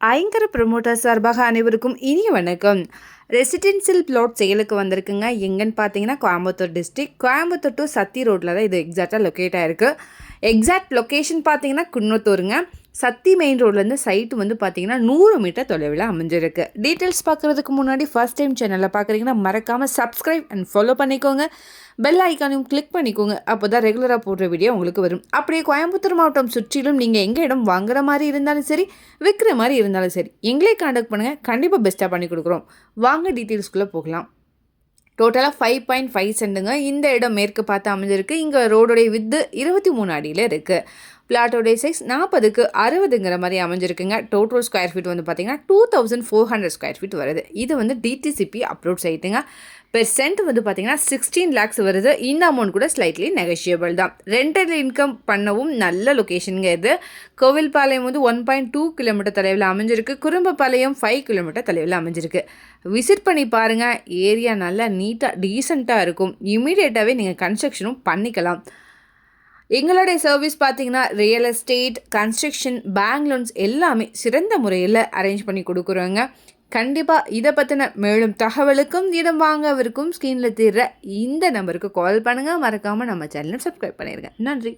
ஐங்கர promoter சார்பாக அனைவருக்கும் இனிய வணக்கம். ரெசிடென்சியல் பிளாட் செயலுக்கு வந்திருக்குங்க. எங்கன்னு பார்த்தீங்கன்னா கோயம்புத்தூர் டிஸ்ட்ரிக் கோயம்புத்தூர் டு சத்தி ரோட்டில் தான் இது எக்ஸாக்டாக லொக்கேட் ஆகிருக்கு எக்ஸாக்ட் லொக்கேஷன் பார்த்தீங்கன்னா குன்னத்தூருங்க. சத்தி மெயின் ரோட்லேருந்து சைட்டு வந்து பார்த்தீங்கன்னா நூறு மீட்டர் தொலைவில் அமைஞ்சிருக்கு. டீட்டெயில்ஸ் பார்க்குறதுக்கு முன்னாடி ஃபஸ்ட் டைம் சேனலில் பார்க்குறீங்கன்னா மறக்காமல் சப்ஸ்கிரைப் அண்ட் ஃபாலோ பண்ணிக்கோங்க. பெல் ஐக்கானையும் கிளிக் பண்ணிக்கோங்க. அப்போ தான் ரெகுலராக போடுற வீடியோ உங்களுக்கு வரும். அப்படியே கோயம்புத்தூர் மாவட்டம் சுற்றிலும் நீங்கள் எங்கே இடம் வாங்குற மாதிரி இருந்தாலும் சரி விற்கிற மாதிரி இருந்தாலும் சரி எங்களே காண்டாக்ட் பண்ணுங்கள் கண்டிப்பாக பெஸ்ட்டாக பண்ணி கொடுக்குறோம். வாங்க டீட்டெயில்ஸ்குள்ளே போகலாம். டோட்டலாக ஃபைவ் பாயிண்ட் ஃபைவ் சென்ட்டுங்க இந்த இடம் மேற்கு பார்த்து அமைஞ்சிருக்கு. இங்கே ரோடுடைய வித்து இருபத்தி மூணு அடியில் இருக்குது பிளாட்டோடைய சைஸ் நாற்பதுக்கு அறுபதுங்கிற மாதிரி அமைஞ்சிருக்குங்க. டோட்டல் ஸ்கொயர் ஃபீட் வந்து பார்த்தீங்கன்னா two thousand four hundred square feet வருது. இது வந்து டிடிசிபி அப்ரூவ் சைட்டுங்க பெர் சென்ட் வந்து பார்த்திங்கன்னா சிக்ஸ்டீன் லேக்ஸ் வருது. இந்த அமௌண்ட் கூட ஸ்லைட்லி நெகஷியபிள் தான். ரெண்டல் இன்கம் பண்ணவும் நல்ல லொக்கேஷனுங்க இது. கோவில்பாளையம் வந்து ஒன் பாயிண்ட் டூ கிலோமீட்டர் தொலைவில் அமைஞ்சிருக்கு. குறும்பபாளையம் ஃபைவ் கிலோமீட்டர் தொலைவில் அமைஞ்சிருக்கு. விசிட் பண்ணி பாருங்கள் ஏரியா நல்லா நீட்டாக டீசெண்டாக இருக்கும். இமீடியட்டாகவே நீங்கள் கன்ஸ்ட்ரக்ஷனும் பண்ணிக்கலாம். எங்களுடைய சர்வீஸ் பார்த்தீங்கன்னா real estate construction bank loans எல்லாமே சிறந்த முறையில் அரேஞ்ச் பண்ணி கொடுக்குறோங்க. கண்டிப்பாக இதை பற்றின மேலும் தகவலுக்கும் இடம் வாங்கவிருக்கும் ஸ்க்ரீனில் தீர்ற இந்த நம்பருக்கு கால் பண்ணுங்கள் மறக்காமல் நம்ம சேனலை சப்ஸ்கிரைப் பண்ணிடுங்க நன்றி.